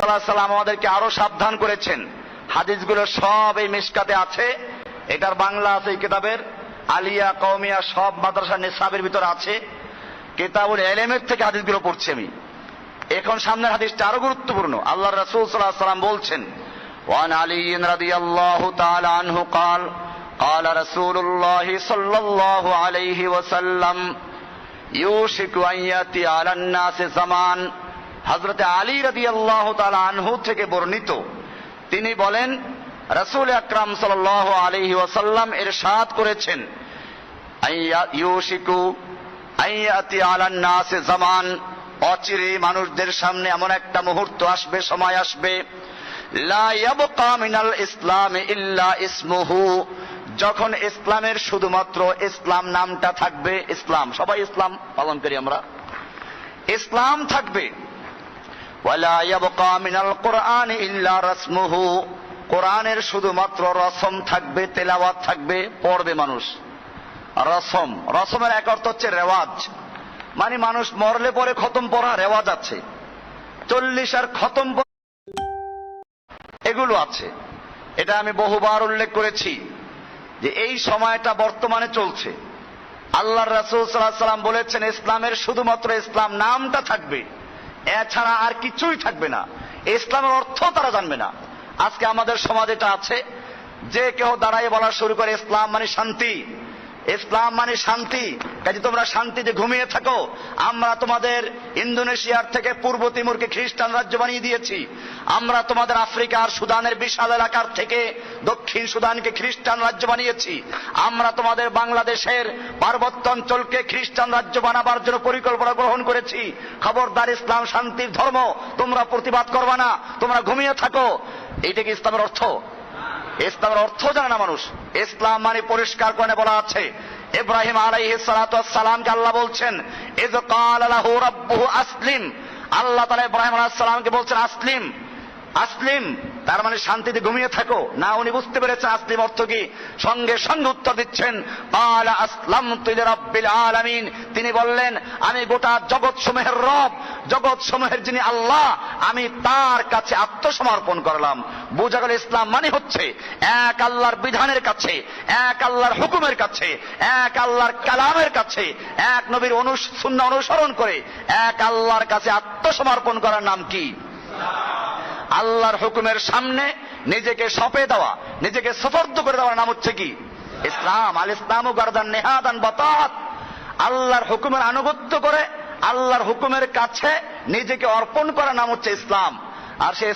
সাল্লাম আমাদেরকে আরো সাবধান করেছেন হাদিসগুলো সব এই মিসকাতে আছে এটার বাংলা আছে এই কিতাবের আলিয়া কৌমিয়া সব মাদ্রাসা নিসাবের ভিতর আছে কেতাবুল এলেমের থেকে হাদিসগুলো পড়ছি আমি এখন সামনের হাদিসটা আরো গুরুত্বপূর্ণ আল্লাহ রাসূল সাল্লাল্লাহু আলাইহি সাল্লাম বলছেন ওয়ান আলী রাদিয়াল্লাহু তাআলা আনহু قال قال رسول الله صلى الله عليه وسلم يوشك أن يأتي على الناس زمان হযরতে আলী রাদিয়াল্লাহু তাআলা আনহু থেকে বর্ণিত। তিনি বলেন, রাসূল আকরাম সাল্লাল্লাহু আলাইহি ওয়াসাল্লাম ইরশাদ করেছেন আইয়া ইউশিকু আইয়াতি জামান। অচিরে মানুষদের সামনে এমন একটা মুহূর্ত আসবে, সময় আসবে, লা ইসলাম ইল্লা ইসমুহু। যখন ইসলামের শুধুমাত্র ইসলাম নামটা থাকবে, ইসলাম, সবাই ইসলাম পালন করি আমরা। ইসলাম থাকবে। ওয়ালা ইয়াবকা কোরআন ইল্লা রাসমুহু কোরআনের শুধুমাত্র রসম থাকবে, তেলাওয়াত থাকবে, পড়বে মানুষ। রসম। রসমের এক অর্থ হচ্ছে রেওয়াজ। মানে মানুষ মরলে পরে খতম পড়া, রেওয়াজ আছে। চল্লিশ আর খতম এগুলো আছে। এটা আমি বহুবার উল্লেখ করেছি যে এই সময়টা বর্তমানে চলছে। আল্লাহ রাসূল আলাইহি সাল্লাম বলেছেন, ইসলামের শুধুমাত্র ইসলাম নামটা থাকবে। এছাড়া আর কিছুই থাকবে না। ইসলামের অর্থ তারা জানবে না। আজকে আমাদের সমাজ এটা আছে, যে কেউ দাঁড়াই বলা শুরু করে, ইসলাম মানে শান্তি। ইসলাম মানে শান্তি। কাজে তোমরা শান্তিতে ঘুমিয়ে থাকো। আমরা তোমাদের ইন্দোনেশিয়ার থেকে পূর্ব তিমুরকে খ্রিস্টান রাজ্য বানিয়ে দিয়েছি। আমরা তোমাদের আফ্রিকার সুদানের বিশাল এলাকার থেকে দক্ষিণ সুদানকে খ্রিস্টান রাজ্য বানিয়েছি। আমরা তোমাদের বাংলাদেশের পার্বত্য অঞ্চলকে খ্রিস্টান রাজ্য বানাবার জন্য পরিকল্পনা গ্রহণ করেছি। খবরদার ইসলাম শান্তির ধর্ম। তোমরা প্রতিবাদ করবা না। তোমরা ঘুমিয়ে থাকো। এইটা কি ইসলামের অর্থ? ইসলামের অর্থ জানে না মানুষ। ইসলাম মানে পরিষ্কার করে বলা আছে। ইব্রাহিম আলাইহি সালামকে আল্লাহ বলছেন ইজ কাল লাহু রাব্বুহু আসলিম। আল্লাহ তাআলা ইব্রাহিম আলাইহিস সালামকে বলছেন, আসলিম। আসলিম, তার মানে শান্তিতে ঘুমিয়ে থাকো। না, উনি বুঝতে পেরেছেন আসলিম অর্থ কি? সঙ্গে সঙ্গে উত্তর দিচ্ছেন আসলাম আলামিন। তিনি বললেন, আমি গোটা জগৎ সমূহের রব জগৎ সমূহের যিনি আল্লাহ, আমি তার কাছে আত্মসমর্পণ করলাম। বোঝা গেল ইসলাম মানে হচ্ছে এক আল্লাহর বিধানের কাছে, এক আল্লাহর হুকুমের কাছে, এক আল্লাহর কালামের কাছে, এক নবীর অনুসন্ন অনুসরণ করে এক আল্লাহর কাছে আত্মসমর্পণ করার নাম কি? আল্লাহর হুকুমের সামনে নিজেকে সপে দেওয়া, নিজেকে সফর্দ করে দেওয়ার নাম হচ্ছে কি? ইসলাম। আল ইসলাম গারদান নেহাদান বতাত। আল্লাহর হুকুমের আনুগত্য করে, আল্লাহর হুকুমের কাছে নিজেকে অর্পণ করার নাম হচ্ছে ইসলাম। আর সে